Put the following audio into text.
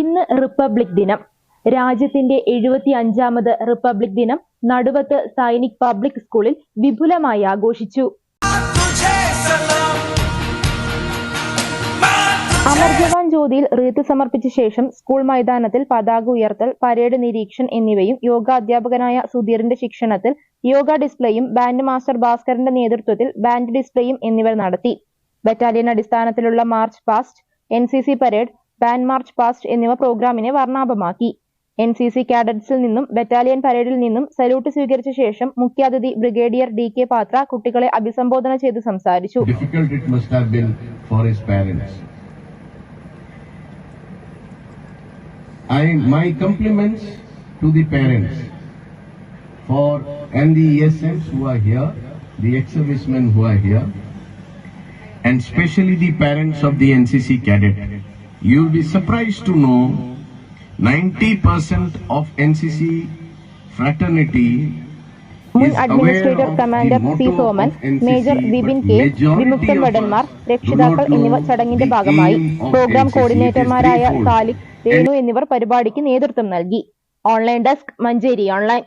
ഇന്ന് റിപ്പബ്ലിക് ദിനം. രാജ്യത്തിന്റെ എഴുപത്തി അഞ്ചാമത് റിപ്പബ്ലിക് ദിനം നടുവത്ത് സൈനിക് പബ്ലിക് സ്കൂളിൽ വിപുലമായി ആഘോഷിച്ചു. അമർ ജവാൻ ജ്യോതിയിൽ റീത്ത് സമർപ്പിച്ച ശേഷം സ്കൂൾ മൈതാനത്തിൽ പതാക ഉയർത്തൽ പരേഡ് നിരീക്ഷൻ എന്നിവയും യോഗാധ്യാപകനായ സുധീറിന്റെ ശിക്ഷണത്തിൽ യോഗ ഡിസ്പ്ലേയും ബാൻഡ് മാസ്റ്റർ ഭാസ്കറിന്റെ നേതൃത്വത്തിൽ ബാൻഡ് ഡിസ്പ്ലേയും എന്നിവ നടത്തി. ബറ്റാലിയൻ അടിസ്ഥാനത്തിലുള്ള march past N C C parade band march past എന്നിവ പ്രോഗ്രാമിനെ വർണാഭമാക്കി. എൻ സി സി കാഡറ്റ്സിൽ നിന്നും ബറ്റാലിയൻ പരേഡിൽ നിന്നും സല്യൂട്ട് സ്വീകരിച്ച ശേഷം മുഖ്യാതിഥി ബ്രിഗേഡിയർ ഡി കെ പാത്ര കുട്ടികളെ അഭിസംബോധന ചെയ്ത് സംസാരിച്ചു. I my compliments to the parents for and the ESMs who are here, the ex-servicemen who are here, and especially the parents of the NCC cadet. You'll be surprised to know 90% of NCC fraternity മുൻ administrator commander C Soman major Vipin K വിമുക്തൻ ഭടന്മാർ രക്ഷിതാക്കൾ know ചടങ്ങിന്റെ ഭാഗമായി programme കോർഡിനേറ്റർമാരായ threefold. Renu എന്നിവർ പരിപാടിക്ക് നേതൃത്വം നൽകി online desk Manjeri online